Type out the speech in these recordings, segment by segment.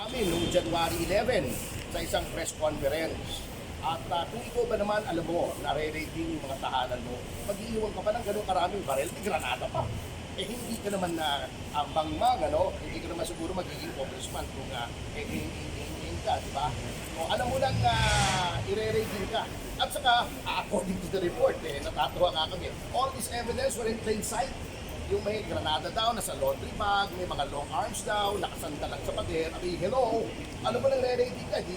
namin noong January 11 sa isang press conference. At uh, kung ikaw ba naman, alam mo, nare-rating yung mga tahanan mo, mag-iiwan ka pa ng ganun karaming barel, may granada pa. Eh hindi ka naman na ang bangmang, ano? Hindi ka naman siguro magiging congressman kung uh, eh, eh, ka, di ba? O alam mo lang na ire-rating ka. At saka, ah, according to the report, eh, natatawa nga kami, all this evidence were in plain sight yung may granada daw, nasa laundry bag, may mga long arms daw, nakasandalan sa pader. Abi, hello, ano mo nang re-ready ka? Di,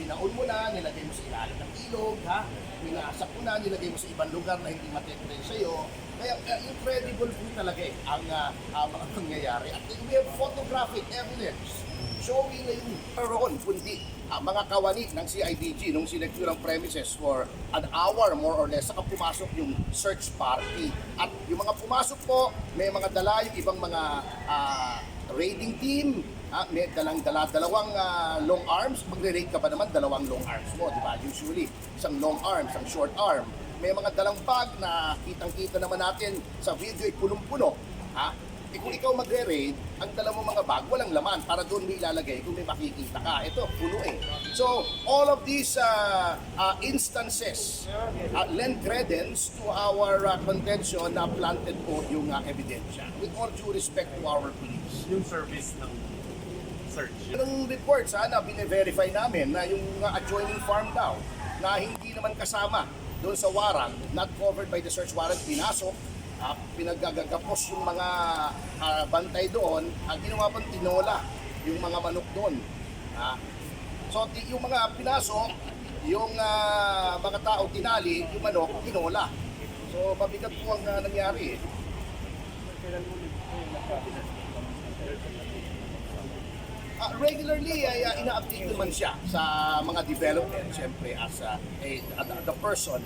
pinaon mo na, nilagay mo sa ilalim ng ilog, ha? Pinasak mo na, nilagay mo sa ibang lugar na hindi matetre sa'yo. Kaya uh, incredible po talaga eh, ang uh, uh, mga pangyayari. At we have photographic evidence showing na yung roon, kundi ang mga kawani ng CIDG nung sinecure ang premises for an hour more or less saka pumasok yung search party. At yung mga pumasok po may mga dala yung ibang mga ah, raiding team ah, may dalang dala dalawang ah, long arms. Magre-raid ka ba naman dalawang long arms mo di ba? Usually isang long arm isang short arm. May mga dalang bag na kitang-kita naman natin sa video ay punong-puno ha? Eh kung ikaw magre-raid, ang dala mo mga bag, walang laman para doon mo ilalagay kung may makikita ka. Ito, puno eh. So, all of these uh, uh, instances uh, lend credence to our uh, contention na planted po yung uh, ebidensya. With all due respect to our police. yung service ng search. Yung report sana bine-verify namin na yung uh, adjoining farm daw na hindi naman kasama doon sa warrant, not covered by the search warrant, pinasok, uh, pinaggagagapos yung mga ah, bantay doon, ang ginawa pang tinola yung mga manok doon. Ah, so yung mga pinasok, yung ah, mga tao tinali, yung manok, tinola. So mabigat po ang ah, nangyari. Ah, regularly ay uh, ina-update naman siya sa mga development, siyempre as a, a- the person